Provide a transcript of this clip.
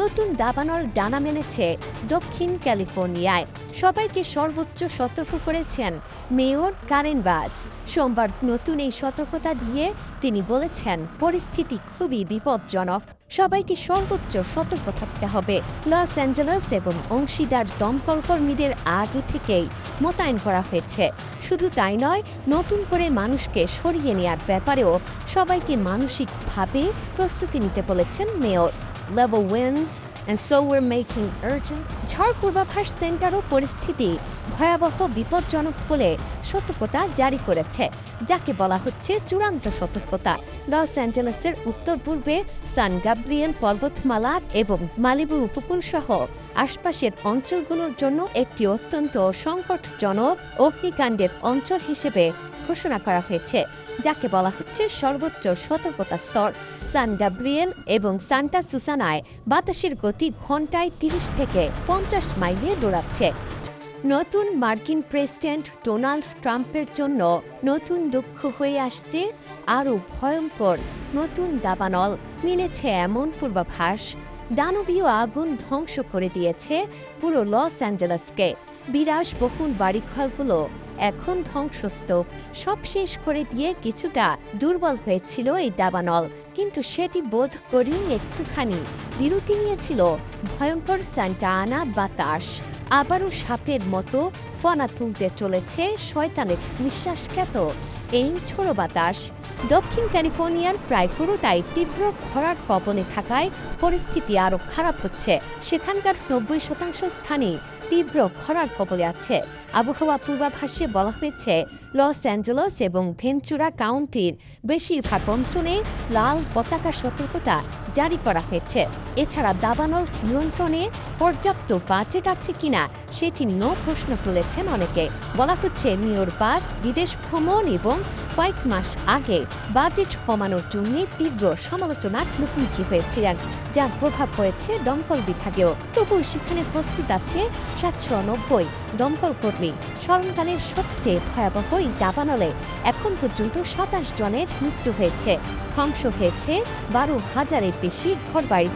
নতুন দাবানল ডানা মেলেছে দক্ষিণ ক্যালিফোর্নিয়ায়। সবাইকে সর্বোচ্চ সতর্ক করেছেন মেয়র কারেন বাস। সোমবার নতুন এই সতর্কতা দিয়ে তিনি বলেছেন, পরিস্থিতি খুবই বিপজ্জনক। সবাইকে সর্বোচ্চ সতর্ক থাকতে হবে। লস অ্যাঞ্জেলেস এবং অংশীদার দমকল কর্মীদের আগে থেকেই মোতায়েন করা হয়েছে। শুধু তাই নয়, নতুন করে মানুষকে সরিয়ে নেওয়ার ব্যাপারেও সবাইকে মানসিকভাবে প্রস্তুতি নিতে বলেছেন মেয়র। Level winds and so we're making urgent ঝড় পূর্বাভাস সেন্টারও পরিস্থিতি ভয়াবহ বিপজ্জনক বলে সতর্কতা জারি করেছে, যাকে বলা হচ্ছে চূড়ান্ত সতর্কতা। লস অ্যাঞ্জেলেসের উত্তর পূর্বে সান গাব্রিয়েল পর্বতমালা এবং মালিবু উপকূল সহ আশপাশের অঞ্চলগুলোর জন্য একটি অত্যন্ত সংকটজনক অগ্নিকাণ্ডের অঞ্চল হিসেবে ঘোষণা করা হয়েছে, যাকে বলা হচ্ছে সর্বোচ্চ সতর্কতা স্তর। সান গাব্রিয়েল এবং সান্টা সুসানায় বাতাসের গতি ঘন্টায় তিরিশ থেকে পঞ্চাশ মাইলে দৌড়াচ্ছে। নতুন মার্কিন প্রেসিডেন্ট ডোনাল্ড ট্রাম্পের জন্য নতুন দুঃখ হয়ে আসছে আরও ভয়ঙ্কর নতুন দাবানল, মিলেছে এমন পূর্বাভাস। দানবীয় আগুন ধ্বংস করে দিয়েছে পুরো লস অ্যাঞ্জেলেসকে। বিলাসবহুল বাড়িঘরগুলো এখন ধ্বংসস্তূপ। সব শেষ করে দিয়ে কিছুটা দুর্বল হয়েছিল এই দাবানল, কিন্তু সেটি বোধ করি একটুখানি বিরতি নিয়েছিল ভয়ঙ্কর সান্টা আনা বাতাস। আবারও সাপের মতো ফনা তুলতে চলেছে শয়তানের নিঃশ্বাসখ্যাত এই ছোড়ো বাতাস দক্ষিণ ক্যালিফোর্নিয়ার প্রায় পুরোটাই তীব্র খরার কবলে থাকায় পরিস্থিতি আরও খারাপ হচ্ছে। সেখানকার নব্বই শতাংশ স্থানে তীব্র খরার কবলে আছে। আবহাওয়া পূর্বাভাসে বলা হয়েছে লস অ্যাঞ্জেলস এবং ভেঞ্চুরা কাউন্টির বেশিরভাগ অঞ্চলে লাল পতাকা সতর্কতা জারি করা হয়েছে। এছাড়া দাবানল নিয়ন্ত্রণে পর্যাপ্ত বাজেট আছে কিনা সেটি নিয়েও প্রশ্ন তুলেছেন অনেকে। বলা হচ্ছে, মেয়র বাস বিদেশ ভ্রমণ এবং কয়েক মাস আগে বাজেট কমানোর জন্য তীব্র সমালোচনার মুখোমুখি হয়েছিলেন, যার প্রভাব পড়েছে দমকল বিভাগেও। তবু সেখানে প্রস্তুত আছে সাতশো নব্বই দমকল কর্মী। স্মরণকালের সবচেয়ে ভয়াবহ এই দাবানলে এখন পর্যন্ত সাতাশ জনের মৃত্যু হয়েছে। ধ্বংস হয়েছে বারো হাজারের বেশি ঘরবাড়ি।